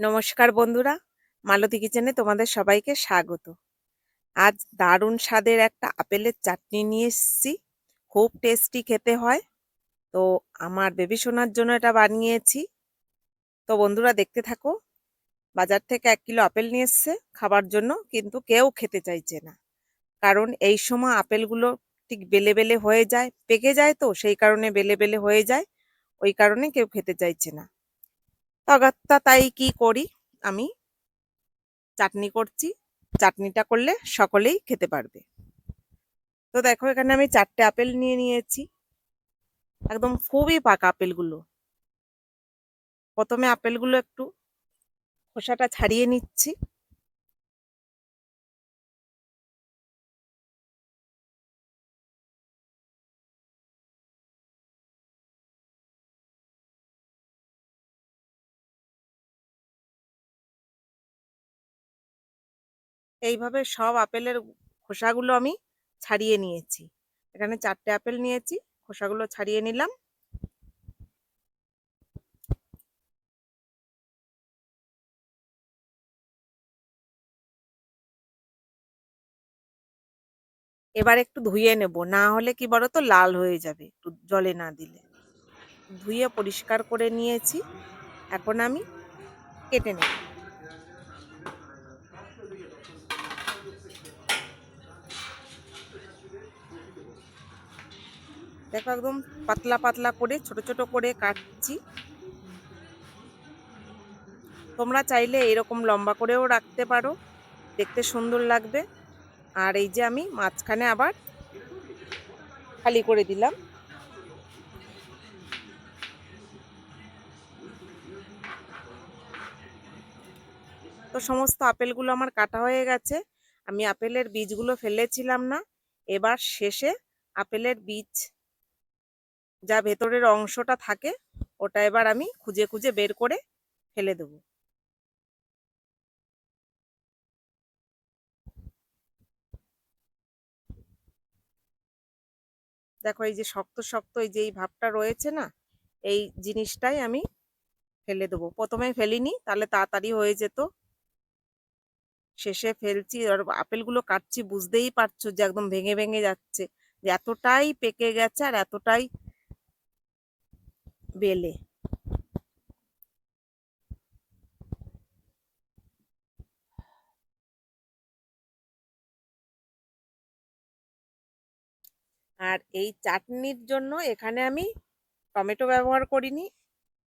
নমস্কার বন্ধুরা, মালতী কিচেনে তোমাদের সবাইকে স্বাগত। আজ দারুণ স্বাদের একটা আপেলের চাটনি নিয়ে এসেছি, খুব টেস্টি খেতে হয়। তো আমার বেবি সোনার জন্য এটা বানিয়েছি। তো বন্ধুরা, দেখতে থাকো, বাজার থেকে এক কিলো আপেল নিয়ে এসছে খাবার জন্য, কিন্তু কেউ খেতে চাইছে না। কারণ এই সময় আপেলগুলো ঠিক বেলে বেলে হয়ে যায়, পেকে যায় তো, সেই কারণে বেলে বেলে হয়ে যায়, ওই কারণে কেউ খেতে চাইছে না। অগত্যা তাই কি করি? আমি চাটনি করছি। চাটনিটা করলে সকলেই খেতে পারবে। তো দেখো, এখানে আমি চারটে আপেল নিয়ে নিয়েছি। একদম খুবই পাকা আপেলগুলো। প্রথমে আপেলগুলো একটু খোসাটা ছাড়িয়ে নিচ্ছি। এইভাবে সব আপেলের খোসাগুলো আমি ছাড়িয়ে নিয়েছি। এখানে চারটে আপেল নিয়েছি, খোসাগুলো ছাড়িয়ে নিলাম। এবার একটু ধুয়ে নেব, না হলে কি বলো তো লাল হয়ে যাবে একটু জলে না দিলে। ধুয়ে পরিষ্কার করে নিয়েছি, এখন আমি কেটে নেব। দেখো একদম পাতলা পাতলা করে, ছোট ছোট করে কাটছি। তোমরা চাইলে এরকম লম্বা করেও রাখতে পারো, দেখতে সুন্দর লাগবে। আর এই যে আমি মাঝখানে আবার খালি করে দিলাম। তো সমস্ত আপেলগুলো আমার কাটা হয়ে গেছে। আমি আপেলের বীজগুলো ফেলেছিলাম না। এবার শেষে আপেলের বীজ যা ভেতরের অংশটা থাকে, ওটা এবার আমি খুঁজে খুঁজে বের করে ফেলে দেবো। দেখো এই যে শক্ত শক্ত এই যে এই ভাবটা রয়েছে না, এই জিনিসটাই আমি ফেলে দেবো। প্রথমে ফেলিনি, তাহলে তাড়াতাড়ি হয়ে যেত। শেষে ফেলছি, আর আপেলগুলো কাটছি, বুঝতেই পারছ যে একদম ভেঙে ভেঙে যাচ্ছে। যে এতটাই পেকে গেছে আর এতটাই বেলে। আর এই চাটনির জন্য এখানে আমি টমেটো ব্যবহার করিনি,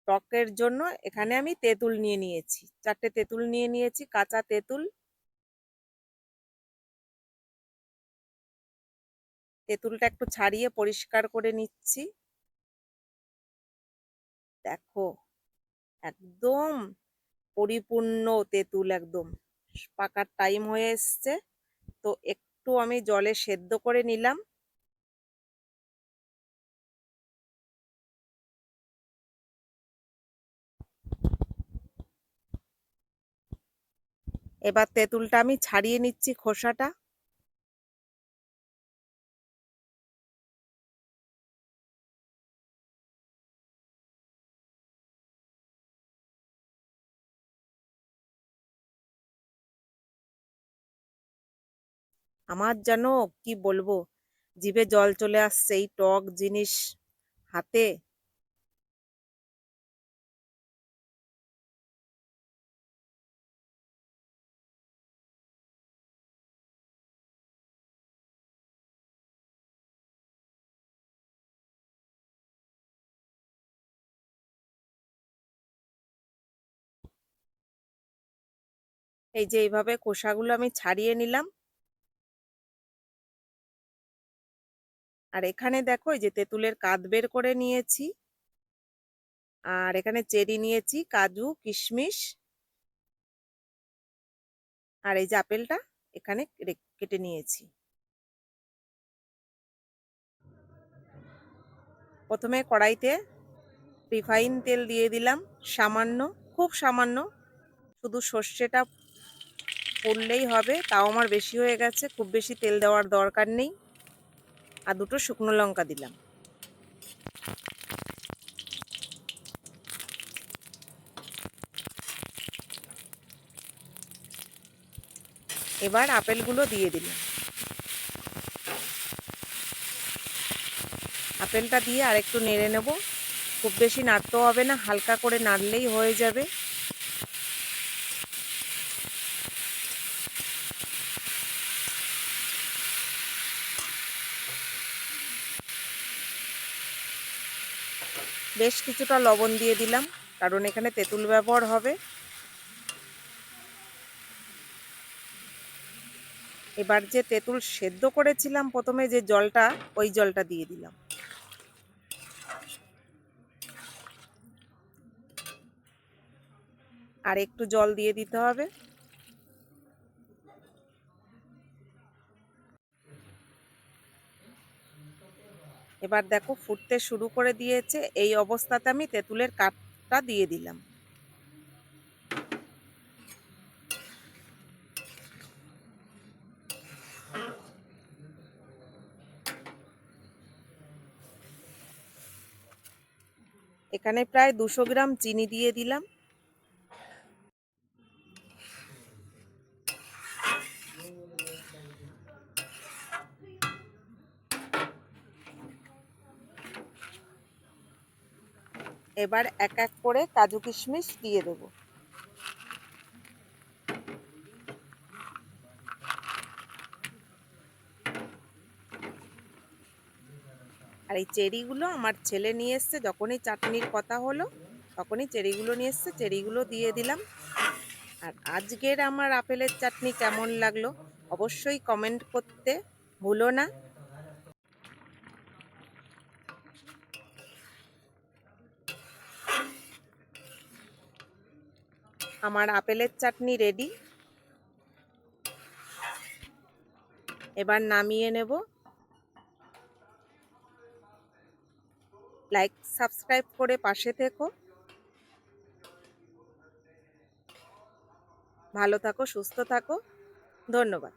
টকের জন্য এখানে আমি তেঁতুল নিয়ে নিয়েছি। চারটে তেঁতুল নিয়ে নিয়েছি, কাঁচা তেঁতুল। তেঁতুলটা একটু ছাড়িয়ে পরিষ্কার করে নিচ্ছি। দেখো, একদম পরিপূর্ণ তেঁতুল একদম। পাকার টাইম হয়ে এসছে, তো একটু আমি জলে সেদ্ধ করে নিলাম। এবার তেঁতুলটা আমি ছাড়িয়ে নিচ্ছি খোসাটা। আমার যেন কি বলব? জিভে জল চলে আসছে, এই টক জিনিস হাতে। এই যে এইভাবে খোসাগুলো আমি ছাড়িয়ে নিলাম। আর এখানে দেখো এই যে তেঁতুলের কাঁধ বের করে নিয়েছি। আর এখানে চেরি নিয়েছি, কাজু, কিশমিশ। আর এই যে আপেলটা এখানে কেটে নিয়েছি। প্রথমে কড়াইতে রিফাইন তেল দিয়ে দিলাম, সামান্য, খুব সামান্য। শুধু সর্ষেটা পড়লেই হবে, তাও আমার বেশি হয়ে গেছে, খুব বেশি তেল দেওয়ার দরকার নেই। আর দুটো শুকনো লঙ্কা দিলাম। এবার আপেলগুলো দিয়ে দিলাম। আপেলটা দিয়ে আরেকটু নেড়ে নেব। খুব বেশি নাড়তেও হবে না, হালকা করে নাড়লেই হয়ে যাবে। বেশ কিছুটা লবণ দিয়ে দিলাম, কারণ এখানে তেঁতুল ব্যবহার হবে। এবার যে তেঁতুল সেদ্ধ করেছিলাম, প্রথমে যে জলটা, ওই জলটা দিয়ে দিলাম। আর একটু জল দিয়ে দিতে হবে। এবার দেখো ফুটতে শুরু করে দিয়েছে। এই অবস্থাতে আমি তেঁতুলের কাঠটা দিয়ে দিলাম। এখানে প্রায় দুশো গ্রাম চিনি দিয়ে দিলাম। এবার এক এক করে কাজু কিশমিশ দিয়ে দেব। আর এই চেরিগুলো আমার ছেলে নিয়ে এসছে, যখনই চাটনির কথা হলো, তখনই চেরিগুলো নিয়ে এসছে, চেরিগুলো দিয়ে দিলাম। আর আজকের আমার আপেলের চাটনি কেমন লাগল অবশ্যই কমেন্ট করতে ভুলো না। আমার আপেলের চাটনি রেডি এবার নামিয়ে নেব। লাইক সাবস্ক্রাইব করে পাশে থেকো। ভালো থাকো, সুস্থ থাকো। ধন্যবাদ।